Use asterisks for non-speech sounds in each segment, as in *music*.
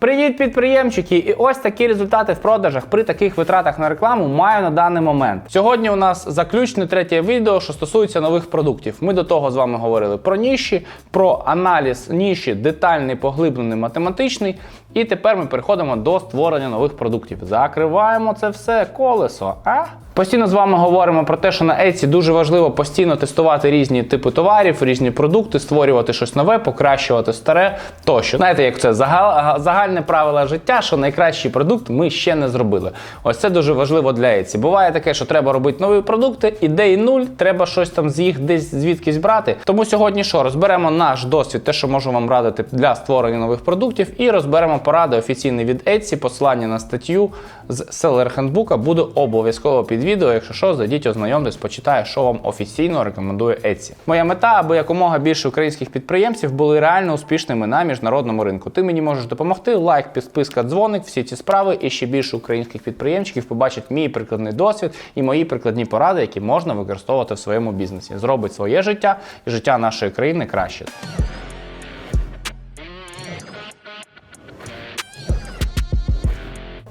Привіт, підприємчики! І ось такі результати в продажах при таких витратах на рекламу маю на даний момент. Сьогодні у нас заключне третє відео, що стосується нових продуктів. Ми до того з вами говорили про ніші, про аналіз ніші, детальний, поглиблений, математичний. І тепер ми переходимо до створення нових продуктів. Закриваємо це все колесо. А? Постійно з вами говоримо про те, що на Etsy дуже важливо постійно тестувати різні типи товарів, різні продукти, створювати щось нове, покращувати старе тощо. Знаєте, як це загальне правило життя, що найкращий продукт ми ще не зробили. Ось це дуже важливо для Etsy. Буває таке, що треба робити нові продукти, ідеї нуль, треба щось там з їх десь звідкись брати. Тому сьогодні що розберемо наш досвід, те, що можу вам радити для створення нових продуктів, і розберемо поради офіційні від Etsy, посилання на статтю з Seller Handbook буде обов'язково під відео. Якщо що, зайдіть, ознайомтесь, почитаю, що вам офіційно рекомендує Etsy. Моя мета, аби якомога більше українських підприємців були реально успішними на міжнародному ринку. Ти мені можеш допомогти. Лайк, підписка, дзвоник, всі ці справи і ще більше українських підприємчиків побачать мій прикладний досвід і мої прикладні поради, які можна використовувати в своєму бізнесі. Зробить своє життя і життя нашої країни краще.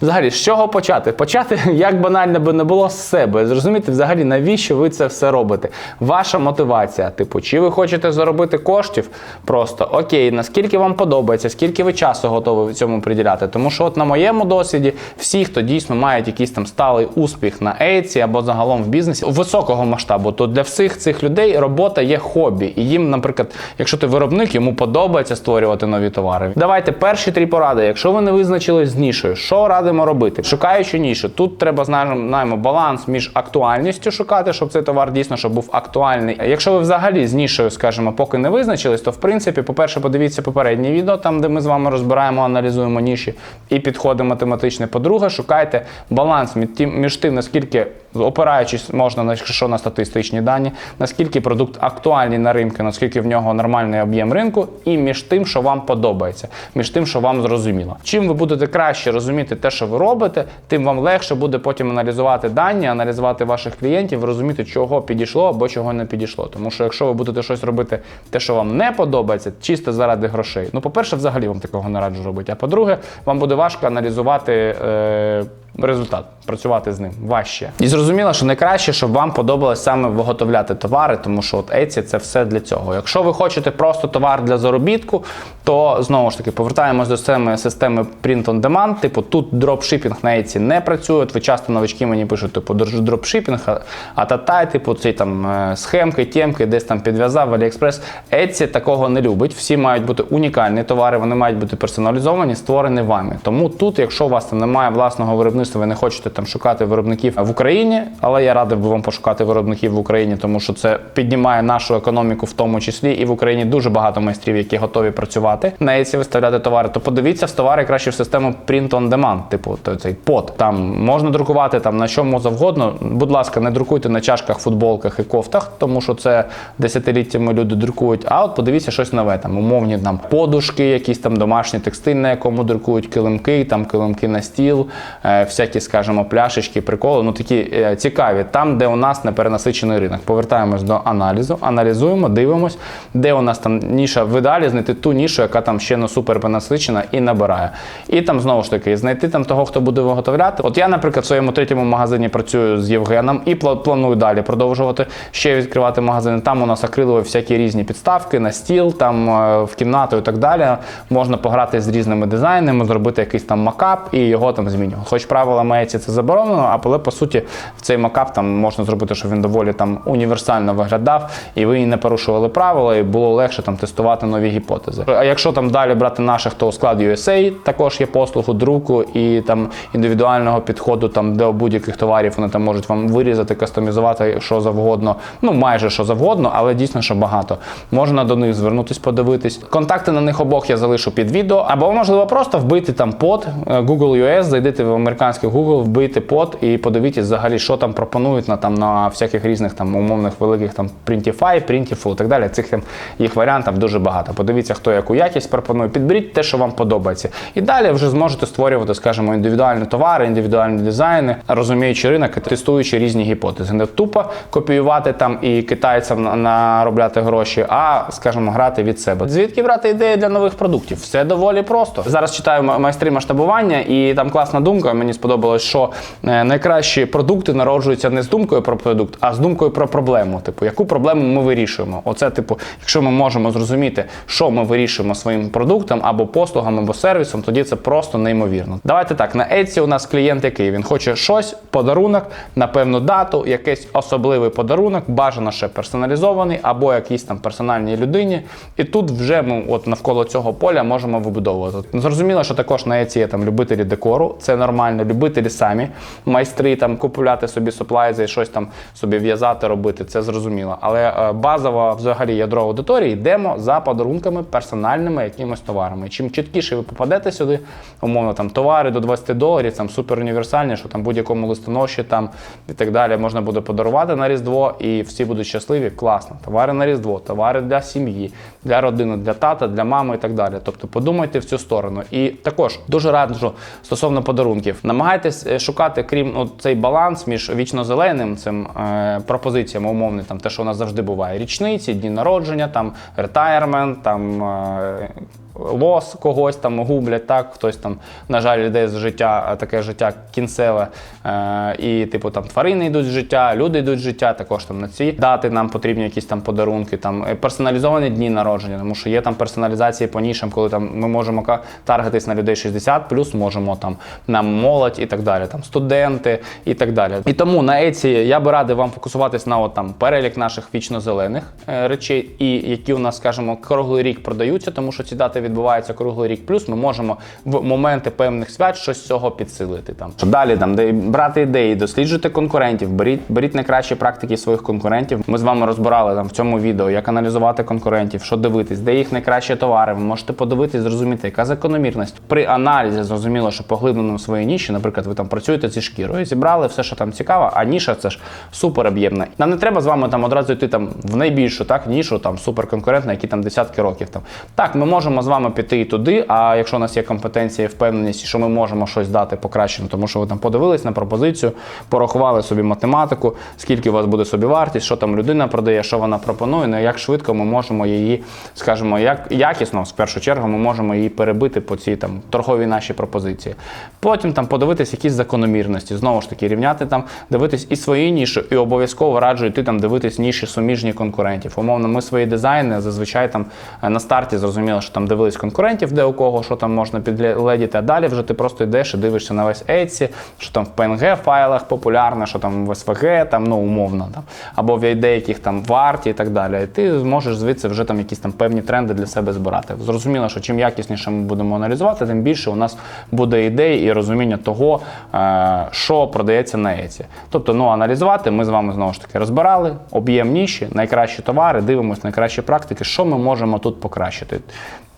Взагалі, з чого почати? Почати, *laughs* як банально би не було з себе. Зрозуміти, взагалі, навіщо ви це все робите? Ваша мотивація, типу, чи ви хочете заробити коштів? Просто окей, наскільки вам подобається, скільки ви часу готові цьому приділяти? Тому що, от на моєму досвіді, всі, хто дійсно мають якийсь там сталий успіх на Etsy або загалом в бізнесі високого масштабу, то для всіх цих людей робота є хобі. І їм, наприклад, якщо ти виробник, йому подобається створювати нові товари. Давайте перші три поради. Якщо ви не визначились з нішою, що радимо робити? Шукаючи нішу, тут треба знаємо баланс між актуальністю шукати, щоб цей товар дійсно щоб був актуальний. Якщо ви взагалі з нішою, скажімо, поки не визначились, то в принципі, по-перше, подивіться попереднє відео, там де ми з вами розбираємо, аналізуємо ніші і підходи математичні. По-друге, шукайте баланс між тим, наскільки опираючись можна на що на статистичні дані, наскільки продукт актуальний на ринку, наскільки в нього нормальний об'єм ринку, і між тим, що вам подобається, між тим, що вам зрозуміло. Чим ви будете краще розуміти те, що ви робите, тим вам легше буде потім аналізувати дані, аналізувати ваших клієнтів, розуміти, чого підійшло або чого не підійшло. Тому що якщо ви будете щось робити, те, що вам не подобається, чисто заради грошей. Ну, по-перше, взагалі вам такого не раджу робити. А по-друге, вам буде важко аналізувати. Е- результат, працювати з ним важче. І зрозуміло, що найкраще, щоб вам подобалось саме виготовляти товари, тому що от Etsy це все для цього. Якщо ви хочете просто товар для заробітку, то знову ж таки повертаємось до системи, системи Print on Demand. Типу тут дропшипінг на Etsy не працює. Ви часто новички мені пишуть, типу дропшипінг, а, а татай, типу ці там е, схемки, тємки, десь там підв'язав AliExpress. Etsy такого не любить. Всі мають бути унікальні товари, вони мають бути персоналізовані, створені вами. Тому тут, якщо у вас там немає власного виробництва, ви не хочете там шукати виробників в Україні, але я радив би вам пошукати виробників в Україні, тому що це піднімає нашу економіку в тому числі. І в Україні дуже багато майстрів, які готові працювати на Etsy виставляти товари. То подивіться в товари краще в систему Print on Demand, типу цей под. Там можна друкувати там на чому завгодно. Будь ласка, не друкуйте на чашках, футболках і кофтах, тому що це десятиліттями люди друкують. А от подивіться щось нове, там умовні там подушки, якісь там домашні текстиль, на якому друкують килимки, там килимки на стіл, е, всякі, скажімо, пляшечки, приколи, ну такі е, цікаві, там, де у нас неперенасичений ринок. Повертаємось до аналізу, аналізуємо, дивимось, де у нас там ніша в ідеалі знайти ту нішу, яка там ще не супер перенасичена і набирає. І там знову ж таки знайти там того, хто буде виготовляти. От я, наприклад, в своєму третьому магазині працюю з Євгеном і планую далі продовжувати ще відкривати магазини. Там у нас акрилові всякі різні підставки на стіл, там е, в кімнату і так далі. Можна пограти з різними дизайнами, зробити якийсь там макап і його там змінювати. Хоч правила Меці це заборонено, але по суті цей макап там можна зробити, щоб він доволі там універсально виглядав, і ви не порушували правила, і було легше там тестувати нові гіпотези. А якщо там далі брати наших, то у склад USA також є послугу друку і там індивідуального підходу там до будь-яких товарів. Вони там можуть вам вирізати, кастомізувати що завгодно. Ну майже що завгодно, але дійсно що багато. Можна до них звернутись, подивитись. Контакти на них обох я залишу під відео, або можливо просто вбити там под е, Google US, зайдите в американський Google, вбийте под і подивіться взагалі, що там пропонують на там на всяких різних там умовних великих там Printify, Printiful і так далі. Цих там їх варіантів дуже багато. Подивіться, хто яку якість пропонує. Підберіть те, що вам подобається. І далі вже зможете створювати, скажімо, індивідуальні товари, індивідуальні дизайни, розуміючи ринок, тестуючи різні гіпотези. Не тупо копіювати там і китайцям наробляти гроші, а скажімо, грати від себе. Звідки брати ідеї для нових продуктів? Все доволі просто. Зараз читаю майстри масштабування, і там класна думка. Мені сподобалось, що е, найкращі продукти народжуються не з думкою про продукт, а з думкою про проблему. Типу, яку проблему ми вирішуємо? Оце, типу, якщо ми можемо зрозуміти, що ми вирішуємо своїм продуктом або послугам, або сервісом, тоді це просто неймовірно. Давайте так, на Etsy у нас клієнт який він хоче щось, подарунок на певну дату, якийсь особливий подарунок, бажано ще персоналізований, або якійсь там персональній людині. І тут вже ми от навколо цього поля можемо вибудовувати. Зрозуміло, що також на Etsy є там любителі декору, це нормально, любителі самі, майстри там купувати собі суплайзи і щось там собі в'язати, робити, це зрозуміло. Але е, базова взагалі ядро аудиторії йдемо за подарунками персональними якимось товарами. Чим чіткіше ви попадете сюди, умовно там товари до 20 доларів, там супер універсальні, що там будь-якому листоноші там і так далі можна буде подарувати на Різдво, і всі будуть щасливі. Класно. Товари на Різдво, товари для сім'ї, для родини, для тата, для мами і так далі. Тобто подумайте в цю сторону. І також дуже раджу стосовно подарунків. Намагайтесь е, шукати, крім ну, цей баланс між вічно-зеленим цим е, пропозиціями, умовним, там те, що у нас завжди буває: річниці, дні народження, там ретайрмент, там. Е, лос когось там гублять, так, хтось там, на жаль, йде з життя, таке життя кінцеве, е, і, типу, там тварини йдуть з життя, люди йдуть з життя, також там на ці дати нам потрібні якісь там подарунки, там е, персоналізовані дні народження, тому що є там персоналізації по нішам, коли там ми можемо таргетись на людей 60, плюс можемо там на молодь і так далі, там студенти і так далі. І тому на Etsy я би радив вам фокусуватись на от, там перелік наших вічно-зелених е, речей, і які у нас, скажімо, круглий рік продаються, тому що ці дати відбуваються круглий рік. Плюс ми можемо в моменти певних свят щось з цього підсилити. Там далі там де брати ідеї, досліджуйте конкурентів, беріть, беріть найкращі практики своїх конкурентів. Ми з вами розбирали там в цьому відео, як аналізувати конкурентів, що дивитись, де їх найкращі товари. Ви можете подивитись, зрозуміти, яка закономірність. При аналізі зрозуміло, що поглиблено в своїй ніші, наприклад, ви там працюєте зі шкірою, зібрали все, що там цікаво, а ніша це ж супер об'ємна. Нам не треба з вами там одразу йти там в найбільшу так нішу, там суперконкурентна, які там десятки років. Там так, ми можемо з вами піти і туди. А якщо у нас є компетенція і впевненість, що ми можемо щось дати покращено, тому що ви там подивились на пропозицію, порахували собі математику, скільки у вас буде собівартість, що там людина продає, що вона пропонує, ну як швидко ми можемо її, скажімо, як якісно, в першу чергу, ми можемо її перебити по цій там торговій нашій пропозиції. Потім там подивитись якісь закономірності, знову ж таки, рівняти там, дивитись і свої ніші, і обов'язково раджу йти там дивитись ніші суміжні конкурентів. Умовно, ми свої дизайни зазвичай там е, на старті зрозуміло, що там дивились конкурентів, де у кого, що там можна підгледіти, а далі вже ти просто йдеш і дивишся на весь Etsy, що там в PNG файлах популярно, що там в SVG, там, ну умовно, там, або в деяких там варті і так далі. І ти зможеш звідси вже там якісь там певні тренди для себе збирати. Зрозуміло, що чим якісніше ми будемо аналізувати, тим більше у нас буде ідей і розуміння того, е, що продається на Etsy. Тобто, ну аналізувати, ми з вами знову ж таки розбирали об'єм ніші, найкращі товари, дивимося найкращі практики, що ми можемо тут покращити.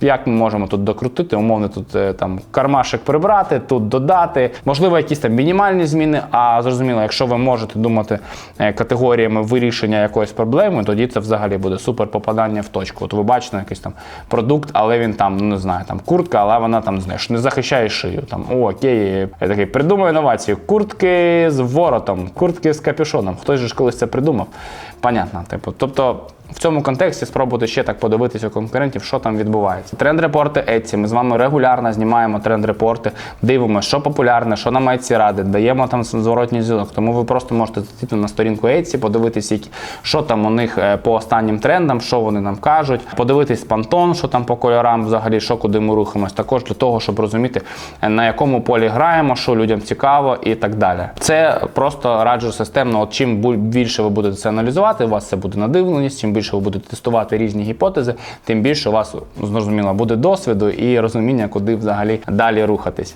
Як ми можемо тут докрутити, умовно тут е, там кармашек прибрати, тут додати, можливо, якісь там мінімальні зміни. А зрозуміло, якщо ви можете думати е, категоріями вирішення якоїсь проблеми, тоді це взагалі буде супер попадання в точку. От ви бачите якийсь там продукт, але він там, ну не знаю, там куртка, але вона там знаєш, не захищає шию. Там о, окей, я такий придумаю інновацію. Куртки з воротом, куртки з капюшоном. Хтось же ж колись це придумав. Понятно, типу, тобто. В цьому контексті спробувати ще так подивитися конкурентів, що там відбувається. Тренд-репорти Etsy. Ми з вами регулярно знімаємо тренд-репорти, дивимося, що популярне, що нам Etsy радить, даємо там зворотній зв'язок. Тому ви просто можете зайти на сторінку Etsy, подивитися, що там у них е, по останнім трендам, що вони нам кажуть, подивитись пантон, що там по кольорам, взагалі, що куди ми рухаємось. Також для того, щоб розуміти, е, на якому полі граємо, що людям цікаво і так далі. Це просто раджу системно. От чим більше ви будете це аналізувати, у вас це буде надивленість, чим більше ви будете тестувати різні гіпотези, тим більше у вас зрозуміло буде досвіду і розуміння, куди взагалі далі рухатись.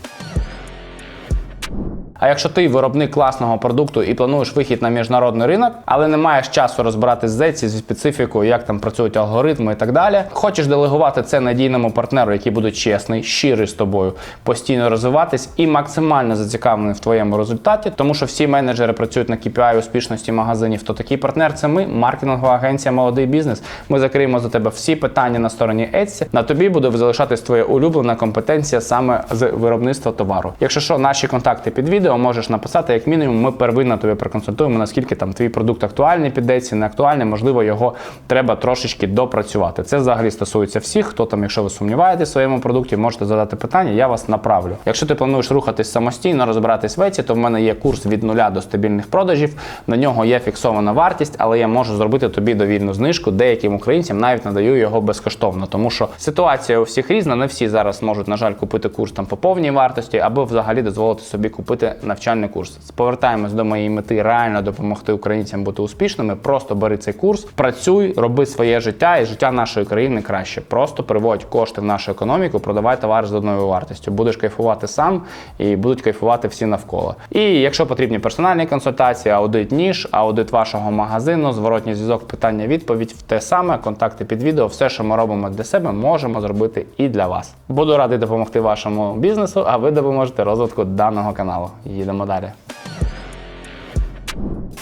А якщо ти виробник класного продукту і плануєш вихід на міжнародний ринок, але не маєш часу розбиратись з Etsy, зі специфікою, як там працюють алгоритми і так далі, хочеш делегувати це надійному партнеру, який буде чесний, щирий з тобою, постійно розвиватись і максимально зацікавлений в твоєму результаті, тому що всі менеджери працюють на KPI успішності магазинів. То такий партнер це ми, маркетингова агенція Молодий бізнес. Ми закриємо за тебе всі питання на стороні Etsy. На тобі буде залишатись твоя улюблена компетенція саме з виробництва товару. Якщо що, наші контакти під відео можеш написати, як мінімум, ми первинно тобі проконсультуємо, наскільки там твій продукт актуальний під Etsy, не актуальний, можливо, його треба трошечки допрацювати. Це взагалі стосується всіх, хто там, якщо ви сумніваєтесь в своєму продукті, можете задати питання, я вас направлю. Якщо ти плануєш рухатись самостійно, розбиратись в Etsy, то в мене є курс від нуля до стабільних продажів. На нього є фіксована вартість, але я можу зробити тобі довільну знижку. Деяким українцям навіть надаю його безкоштовно, тому що ситуація у всіх різна. Не всі зараз можуть, на жаль, купити курс там по повній вартості, або взагалі дозволити собі купити навчальний курс. Повертаємось до моєї мети реально допомогти українцям бути успішними. Просто бери цей курс, працюй, роби своє життя і життя нашої країни краще. Просто переводь кошти в нашу економіку, продавай товар з одною вартістю. Будеш кайфувати сам і будуть кайфувати всі навколо. І якщо потрібні персональні консультації, аудит ніж, аудит вашого магазину, зворотній зв'язок, питання, відповідь в те саме, контакти під відео, все, що ми робимо для себе, можемо зробити і для вас. Буду радий допомогти вашому бізнесу, а ви допоможете розвитку даного каналу. Їдемо далі.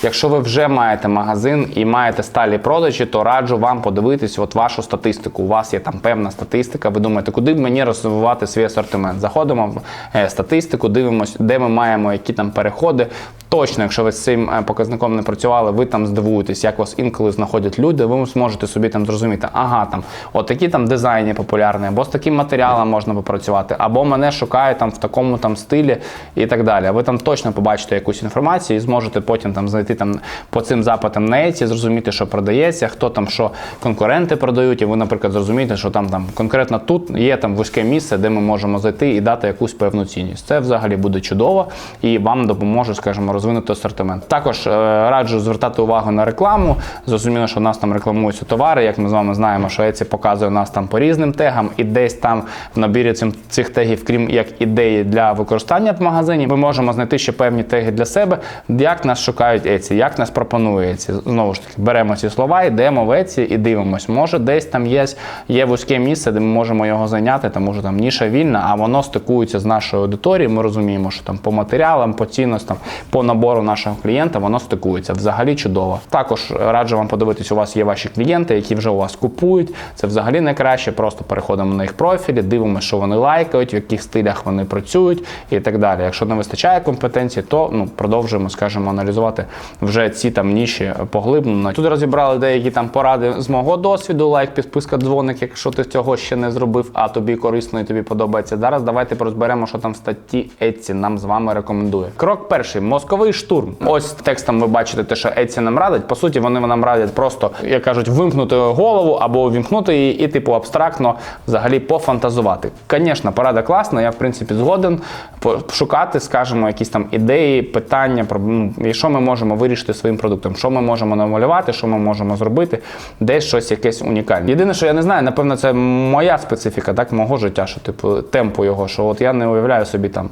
Якщо ви вже маєте магазин і маєте сталі продажі, то раджу вам подивитись от вашу статистику. У вас є там певна статистика. Ви думаєте, куди б мені розвивати свій асортимент? Заходимо в е, статистику, дивимося, де ми маємо які там переходи. Точно, якщо ви з цим е, показником не працювали, ви там здивуєтесь, як вас інколи знаходять люди. Ви зможете собі там зрозуміти, ага, там от такі там дизайни популярні, або з таким матеріалом можна попрацювати, або мене шукають там в такому там стилі і так далі. Ви там точно побачите якусь інформацію і зможете потім там знайти там по цим запитам на Etsy, зрозуміти, що продається, хто там що конкуренти продають, і ви, наприклад, зрозумієте, що там там конкретно тут є там вузьке місце, де ми можемо зайти і дати якусь певну цінність. Це взагалі буде чудово і вам допоможе, скажімо, розвинути асортимент. Також е, раджу звертати увагу на рекламу. Зрозуміло, що у нас там рекламуються товари. Як ми з вами знаємо, що Etsy показує нас там по різним тегам, і десь там в набірі цим цих тегів, крім як ідеї для використання в магазині, ми можемо знайти ще певні теги для себе, як нас шукають Etsy, як нас пропонує Etsy. Знову ж таки, беремо ці слова, йдемо в Etsy і дивимось. Може, десь там є, є вузьке місце, де ми можемо його зайняти, тому що там ніша вільна, а воно стикується з нашою аудиторією. Ми розуміємо, що там по матеріалам, по цінностям, по набору нашого клієнта воно стикується. Взагалі чудово. Також раджу вам подивитись, у вас є ваші клієнти, які вже у вас купують. Це взагалі найкраще. Просто переходимо на їх профілі, дивимося, що вони лайкають, в яких стилях вони працюють і так далі. Якщо не вистачає компетенції, то ну продовжуємо, скажімо, аналізувати вже ці там ніші поглиблено. Тут розібрали деякі там поради з мого досвіду, лайк, підписка, дзвоник, якщо ти цього ще не зробив, а тобі корисно і тобі подобається. Зараз давайте розберемо, що там в статті Etsy нам з вами рекомендує. Крок перший мозковий штурм. Ось текстом ви бачите те, що Etsy нам радить. По суті, вони нам радять просто, як кажуть, вимкнути голову або увімкнути її і, типу, абстрактно взагалі пофантазувати. Звісно, порада класна, я в принципі згоден пошукати, скажімо, якісь там ідеї, питання ну, і що ми можемо вирішити своїм продуктом, що ми можемо намалювати, що ми можемо зробити, десь щось якесь унікальне. Єдине, що я не знаю, напевно, це моя специфіка, так, мого життя, що типу темпу його, що от я не уявляю собі там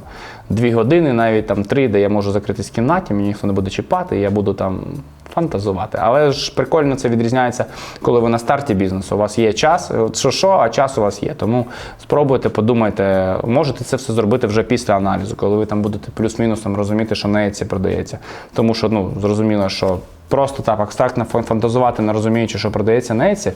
дві години, навіть там три, де я можу закритись в кімнаті, мені ніхто не буде чіпати, я буду там. Фантазувати, але ж прикольно це відрізняється, коли ви на старті бізнесу. У вас є час, що що, а час у вас є. Тому спробуйте, подумайте, можете це все зробити вже після аналізу, коли ви там будете плюс-мінусом розуміти, що на це продається. Тому що ну зрозуміло, що просто так абстрактно фантазувати, не розуміючи, що продається на Etsy,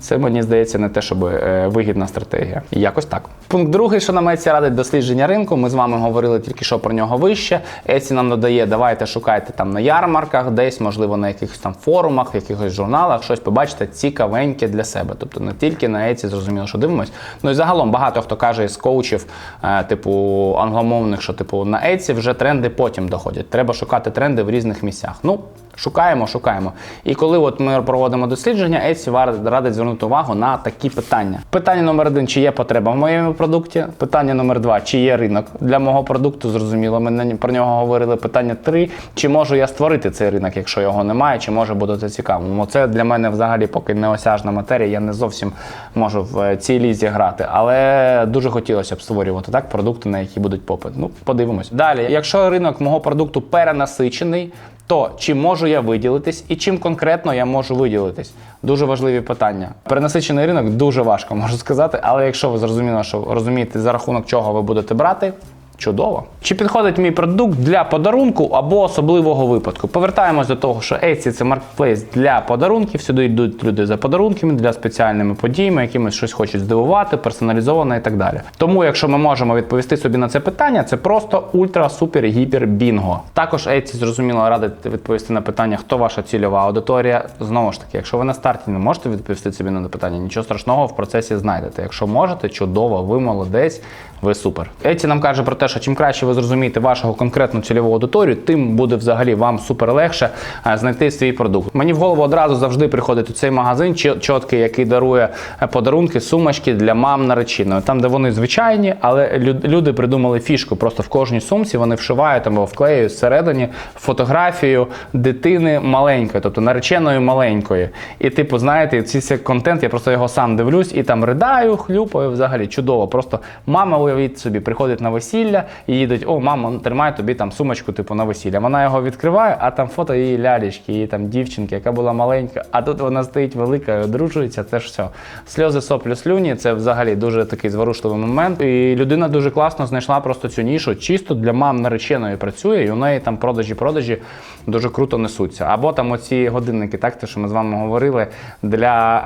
це мені здається не те, щоб е, вигідна стратегія. Якось так. Пункт другий, що нам Etsy радить дослідження ринку. Ми з вами говорили тільки що про нього вище. Etsy нам додає, давайте шукайте там на ярмарках, десь, можливо, на якихось там форумах, якихось журналах, щось побачите цікавеньке для себе. Тобто не тільки на Etsy, зрозуміло, що дивимось. Ну і загалом багато хто каже з коучів, е, типу англомовних, що типу на Etsy вже тренди потім доходять. Треба шукати тренди в різних місцях. Ну, Шукаємо, шукаємо. І коли от ми проводимо дослідження, Etsy радить звернути увагу на такі питання. Питання номер один: чи є потреба в моєму продукті? Питання номер два: чи є ринок для мого продукту? Зрозуміло, ми про нього говорили. Питання три: чи можу я створити цей ринок, якщо його немає, чи може бути це цікаво? Це для мене взагалі поки неосяжна матерія. Я не зовсім можу в е, цій лізі грати, але дуже хотілося б створювати так продукти, на які будуть попит. Ну, подивимось. Далі, якщо ринок мого продукту перенасичений. То чи можу я виділитись і чим конкретно я можу виділитись? Дуже важливі питання. Перенасичений ринок дуже важко можу сказати, але якщо ви зрозуміли, що розумієте за рахунок чого ви будете брати. Чудово. Чи підходить мій продукт для подарунку або особливого випадку? Повертаємось до того, що Etsy – це маркетплейс для подарунків. Сюди йдуть люди за подарунками, для спеціальними подіями, якимось щось хочуть здивувати, персоналізовано і так далі. Тому, якщо ми можемо відповісти собі на це питання, це просто ультра супер гіпер бінго. Також Etsy зрозуміло радить відповісти на питання, хто ваша цільова аудиторія. Знову ж таки, якщо ви на старті не можете відповісти собі на питання, нічого страшного в процесі знайдете. Якщо можете, чудово, ви молодець, ви супер. Etsy нам каже про те, що чим краще ви зрозумієте вашого конкретну цільову аудиторію, тим буде взагалі вам супер легше е, знайти свій продукт. Мені в голову одразу завжди приходить у цей магазин чіт- чіткий, який дарує е, подарунки, сумочки для мам нареченої. Там, де вони звичайні, але люди придумали фішку. Просто в кожній сумці вони вшивають або вклеюють всередині фотографію дитини маленької, тобто нареченої маленької. І, типу, знаєте, всі контент, я просто його сам дивлюсь і там ридаю, хлюпаю. Взагалі чудово. Просто мама, уявіть собі, приходить на весілля і їдуть: о, мама, ну, тримай тобі там сумочку, типу, на весілля. Вона його відкриває, а там фото її лялечки, її там дівчинки, яка була маленька. А тут вона стоїть велика, і одружується. Це ж все. Сльози, соплі, слюні. Це взагалі дуже такий зворушливий момент. І людина дуже класно знайшла просто цю нішу. Чисто для мам нареченої працює, і у неї там продажі-продажі дуже круто несуться. Або там оці годинники, так те, що ми з вами говорили, для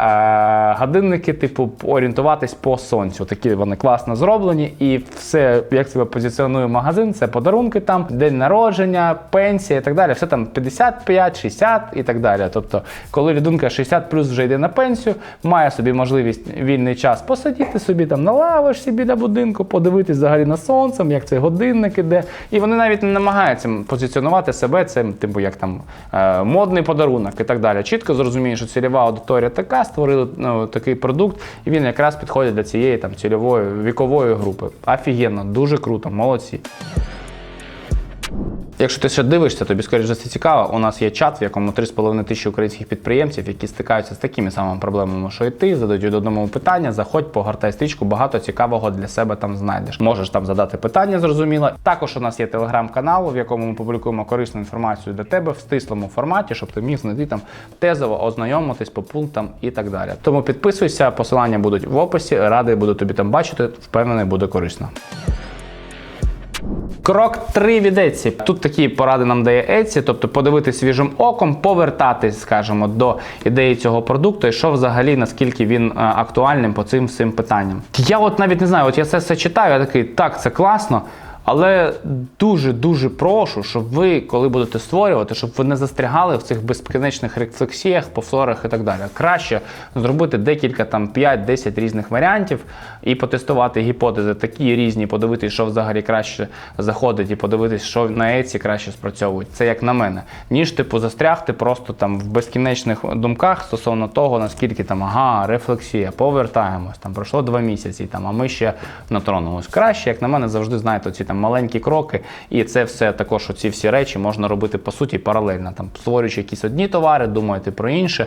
е, годинники, типу, орієнтуватись по сонцю. Такі вони класно зроблені, і все, як себе позиціонує магазин, це подарунки там, день народження, пенсія і так далі. Все там 55, 60 і так далі. Тобто, коли людинка 60 плюс вже йде на пенсію, має собі можливість вільний час посидіти собі там на лавочці біля будинку, подивитись взагалі на сонцем, як цей годинник іде. І вони навіть не намагаються позиціонувати себе цим, типу, як там е, модний подарунок і так далі. Чітко зрозуміє, що цільова аудиторія така, створили ну, такий продукт, і він якраз підходить для цієї там цільової вікової групи. Офігенно, дуже круто, молодці. Якщо ти ще дивишся, тобі скоріш за все цікаво. У нас є чат, в якому 3,5 тисячі українських підприємців, які стикаються з такими самими проблемами, що і ти, задають одному питання, заходь, погортай стрічку, багато цікавого для себе там знайдеш. Можеш там задати питання, зрозуміло. Також у нас є телеграм-канал, в якому ми публікуємо корисну інформацію для тебе в стислому форматі, щоб ти міг знайти там тезово, ознайомитись по пунктам і так далі. Тому підписуйся, посилання будуть в описі. Радий буду тобі там бачити. Впевнений, буде корисно. Крок 3 від Еці. Тут такі поради нам дає Еці, тобто подивитися свіжим оком, повертатись, скажімо, до ідеї цього продукту, і що взагалі наскільки він е, актуальним по цим всім питанням. Я от навіть не знаю, от я це все читаю, я такий, так, це класно. Але дуже дуже прошу, щоб ви, коли будете створювати, щоб ви не застрягали в цих безкінечних рефлексіях, повторах і так далі. Краще зробити декілька там 5-10 різних варіантів і потестувати гіпотези такі різні, подивитися, що взагалі краще заходить, і подивитись, що на Etsy краще спрацьовують. Це як на мене, ніж типу застрягти просто там в безкінечних думках стосовно того, наскільки там ага, рефлексія, повертаємось. Там пройшло два місяці, там, а ми ще на тронулись. Краще, як на мене, завжди знаєте, ці там маленькі кроки, і це все також, оці всі речі можна робити по суті паралельно. Там створюючи якісь одні товари, думаєте про інше,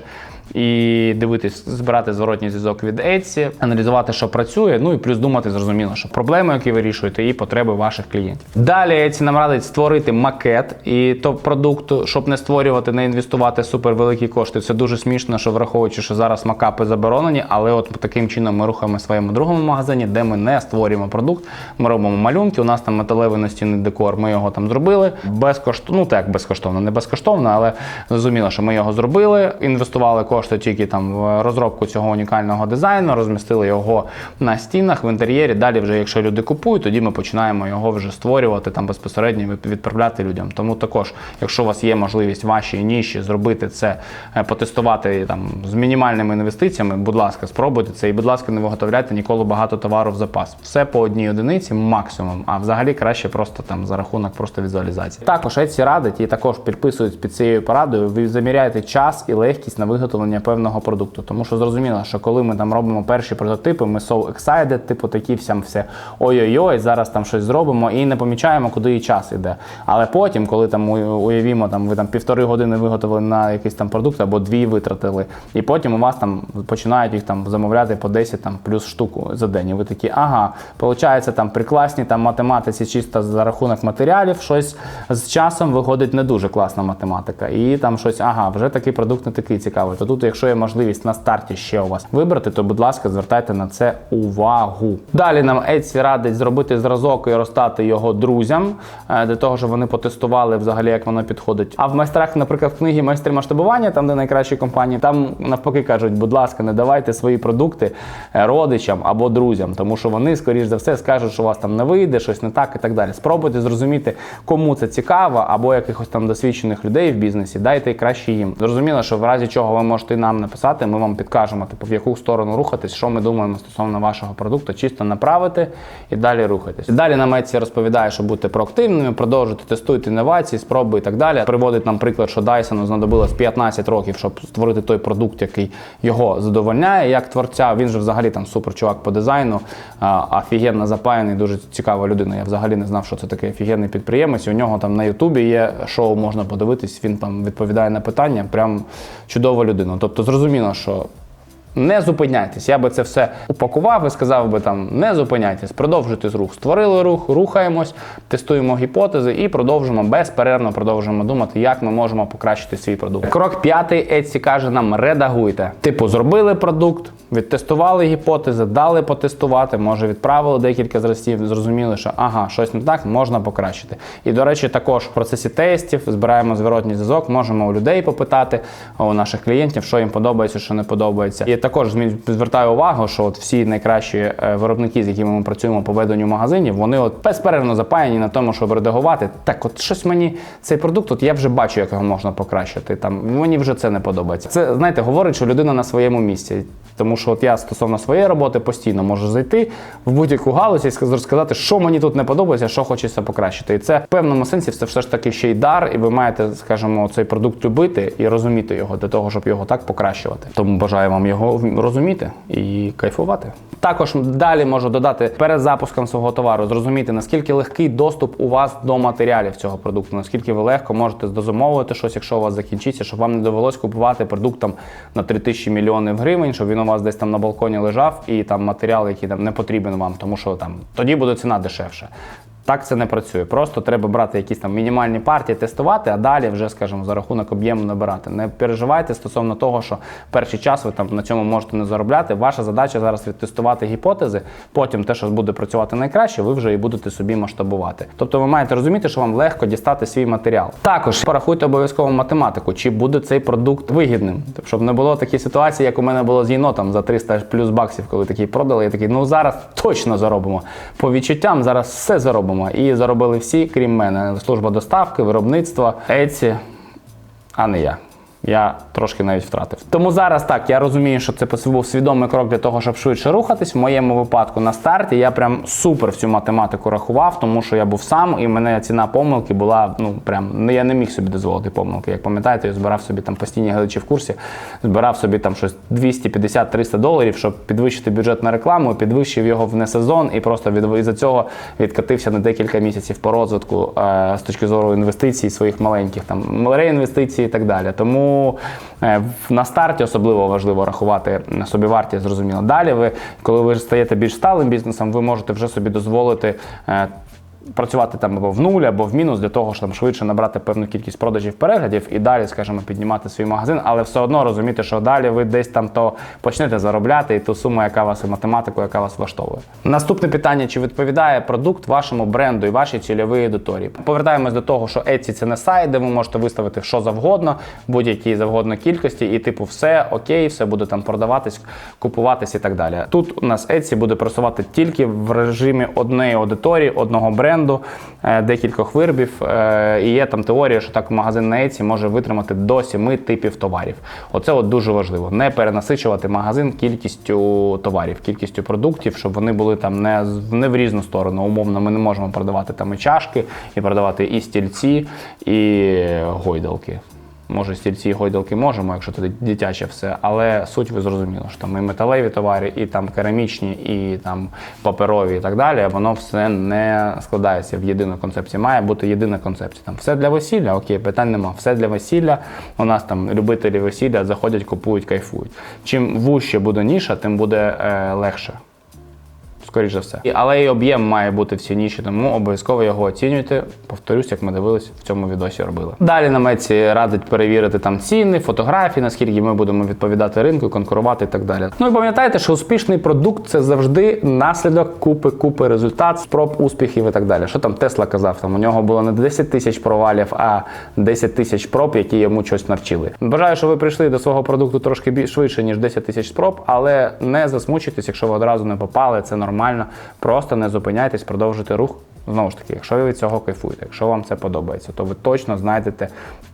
і дивитись, збирати зворотній зв'язок від Etsy, аналізувати, що працює, ну і плюс думати, зрозуміло, що проблеми, які вирішуєте, і потреби ваших клієнтів. Далі Etsy нам радить створити макет і то продукту, щоб не створювати, не інвестувати супервеликі кошти. Це дуже смішно, що враховуючи, що зараз макапи заборонені, але от таким чином ми рухаємо в своєму другому магазині, де ми не створюємо продукт, ми робимо малюнки. У нас там металевий настінний декор, ми його там зробили безкоштовно. Ну так, безкоштовно, не безкоштовно, але зрозуміло, що ми його зробили, інвестували кошти кошти тільки там розробку цього унікального дизайну, розмістили його на стінах в інтер'єрі. Далі, вже якщо люди купують, тоді ми починаємо його вже створювати там безпосередньо відправляти людям. Тому також, якщо у вас є можливість в вашій ніші зробити це, е, потестувати там з мінімальними інвестиціями, будь ласка, спробуйте це і, будь ласка, не виготовляйте ніколи багато товару в запас. Все по одній одиниці максимум, а взагалі краще просто там за рахунок просто візуалізації. Також Etsy радить і також підписують під цією порадою. Ви заміряєте час і легкість на виготовлення певного продукту. Тому що зрозуміло, що коли ми там робимо перші прототипи, ми so excited, типу такі всім все ой-ой-ой, зараз там щось зробимо і не помічаємо, куди і час іде. Але потім, коли там уявімо, там ви там півтори години виготовили на якийсь там продукт або дві витратили, і потім у вас там починають їх там замовляти по 10 там плюс штуку за день. І ви такі, ага, виходить, там при класній там математиці, чисто за рахунок матеріалів, щось з часом виходить не дуже класна математика. І там щось, ага, вже такий продукт не такий цікавий. То тут, якщо є можливість на старті ще у вас вибрати, то будь ласка, звертайте на це увагу. Далі нам Etsy радить зробити зразок і розстати його друзям е, для того, щоб вони потестували взагалі, як воно підходить. А в майстрах, наприклад, в книгі майстри масштабування, там де найкращі компанії, там навпаки кажуть, будь ласка, не давайте свої продукти е, родичам або друзям, тому що вони, скоріш за все, скажуть, що у вас там не вийде, щось не так і так далі. Спробуйте зрозуміти, кому це цікаво, або якихось там досвідчених людей в бізнесі, дайте краще їм. Зрозуміло, що в разі чого ви можете і нам написати, ми вам підкажемо, типу, в яку сторону рухатись, що ми думаємо стосовно вашого продукту, чисто направити і далі рухатись. Далі нам Etsy розповідає, що будьте проактивними, продовжуйте, тестуйте інновації, спроби і так далі. Приводить нам приклад, що Dyson знадобилось 15 років, щоб створити той продукт, який його задовольняє як творця. Він же взагалі там супер чувак по дизайну, офігенно запаяний, дуже цікава людина. Я взагалі не знав, що це такий офігенний підприємець. У нього там на Ютубі є шоу, можна подивитись. Він там відповідає на питання. Прям чудова людина. Тобто зрозуміло, що не зупиняйтесь. Я би це все упакував і сказав би там: не зупиняйтесь, продовжуйте рух. Створили рух, рухаємось, тестуємо гіпотези і продовжимо безперервно продовжуємо думати, як ми можемо покращити свій продукт. Крок п'ятий Etsy каже нам: редагуйте. Типу, зробили продукт, відтестували гіпотези, дали потестувати, може відправили декілька зразків, зрозуміли, що ага, щось не так, можна покращити. І до речі, також в процесі тестів збираємо зворотній зв'язок, можемо у людей попитати, у наших клієнтів, що їм подобається, що не подобається. І також звертаю увагу, що от всі найкращі е, виробники, з якими ми працюємо по веденню магазинів, вони от безперервно запаяні на тому, щоб редагувати. Так, от щось мені цей продукт, от я вже бачу, як його можна покращити. Там мені вже це не подобається. Це знаєте, говорить, що людина на своєму місці. Тому що от я стосовно своєї роботи постійно можу зайти в будь-яку галузь і розказати, що мені тут не подобається, що хочеться покращити. І це в певному сенсі це все ж таки ще й дар, і ви маєте, скажімо, цей продукт любити і розуміти його для того, щоб його так покращувати. Тому бажаю вам його розуміти і кайфувати. Також далі можу додати перед запуском свого товару, зрозуміти наскільки легкий доступ у вас до матеріалів цього продукту, наскільки ви легко можете дозамовити щось, якщо у вас закінчиться, щоб вам не довелось купувати продукт там на 3000 мільйонів гривень, щоб він у вас десь там на балконі лежав, і там матеріал, який там не потрібен вам, тому що там тоді буде ціна дешевше. Так це не працює. Просто треба брати якісь там мінімальні партії, тестувати, а далі вже, скажімо, за рахунок об'єму набирати. Не переживайте стосовно того, що перший час ви там на цьому можете не заробляти. Ваша задача зараз відтестувати гіпотези. Потім те, що буде працювати найкраще, ви вже і будете собі масштабувати. Тобто ви маєте розуміти, що вам легко дістати свій матеріал. Також порахуйте обов'язково математику, чи буде цей продукт вигідним, Тобто, щоб не було такої ситуації, як у мене було з єнотом за 300 плюс баксів, коли такий продали. Я такий, ну зараз точно заробимо. По відчуттям зараз все заробимо. І заробили всі, крім мене. Служба доставки, виробництва, Еці, а не я. Я трошки навіть втратив. Тому зараз так, я розумію, що це був свідомий крок для того, щоб швидше рухатись. В моєму випадку на старті я прям супер всю математику рахував, тому що я був сам, і мене ціна помилки була, ну прям ну, я не міг собі дозволити помилки. Як пам'ятаєте, я збирав собі там постійні глядачі в курсі, збирав собі там щось 250-300 доларів, щоб підвищити бюджет на рекламу, підвищив його в несезон і просто від із-за цього відкатився на декілька місяців по розвитку е, з точки зору інвестицій своїх маленьких там реінвестицій і так далі. Тому е, на старті особливо важливо рахувати собівартість, зрозуміло. Далі ви, коли ви стаєте більш сталим бізнесом, ви можете вже собі дозволити. Працювати там або в нуль, або в мінус для того, щоб швидше набрати певну кількість продажів переглядів і далі, скажімо, піднімати свій магазин, але все одно розуміти, що далі ви десь там то почнете заробляти і ту суму, яка вас і математику, яка вас влаштовує. Наступне питання: чи відповідає продукт вашому бренду і вашій цільовій аудиторії? Повертаємось до того, що Etsy – це не сайт, де ви можете виставити що завгодно, будь-якій завгодно кількості, і типу все окей, все буде там продаватись, купуватись і так далі. Тут у нас Etsy буде просувати тільки в режимі однієї аудиторії, одного бренду, е, декількох виробів. Е, І є там теорія, що так магазин на Еці може витримати до 7 типів товарів. Оце от дуже важливо. Не перенасичувати магазин кількістю товарів, кількістю продуктів, щоб вони були там не, не в різну сторону. Умовно, ми не можемо продавати там і чашки, і продавати і стільці, і гойдалки. Може, стільці і гойдалки можемо, якщо це дитяче все, але суть ви зрозуміли, що там і металеві товари, і там керамічні, і там паперові, і так далі. Воно все не складається в єдину концепцію. Має бути єдина концепція. Там все для весілля, окей, питань нема. Все для весілля. У нас там любителі весілля заходять, купують, кайфують. Чим вужче буде ніша, тим буде е, легше. Скоріше за все. Але і об'єм має бути всі ніші, тому обов'язково його оцінюйте. Повторюсь, як ми дивились в цьому відосі робили. Далі на Меці радить перевірити там ціни, фотографії, наскільки ми будемо відповідати ринку, конкурувати і так далі. Ну і пам'ятайте, що успішний продукт це завжди наслідок купи, купи результат, спроб, успіхів і так далі. Що там Тесла казав? Там у нього було не 10 тисяч провалів, а 10 тисяч спроб, які йому щось навчили. Бажаю, що ви прийшли до свого продукту трошки більш швидше, ніж 10 тисяч спроб, але не засмучуйтесь, якщо ви одразу не попали, це нормально. Просто не зупиняйтесь, продовжуйте рух. Знову ж таки, якщо ви від цього кайфуєте, якщо вам це подобається, то ви точно знайдете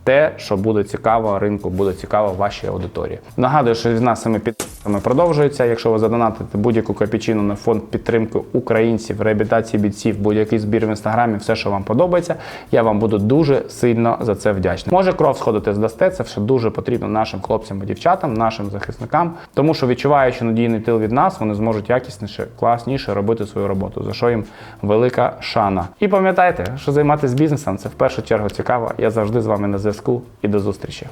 те, що буде цікаво ринку, буде цікаво вашій аудиторії. Нагадую, що нас саме підписками продовжується. Якщо ви задонатите будь-яку копійчину на фонд підтримки українців, реабілітації бійців, будь-який збір в інстаграмі, все, що вам подобається, я вам буду дуже сильно за це вдячний. Може кров сходити здасте, це все дуже потрібно нашим хлопцям і дівчатам, нашим захисникам, тому що відчуваючи надійний тил від нас, вони зможуть якісніше, класніше робити свою роботу, за що їм велика шана. І пам'ятайте, що займатися бізнесом це в першу чергу цікаво. Я завжди з вами на зв'язку і до зустрічі.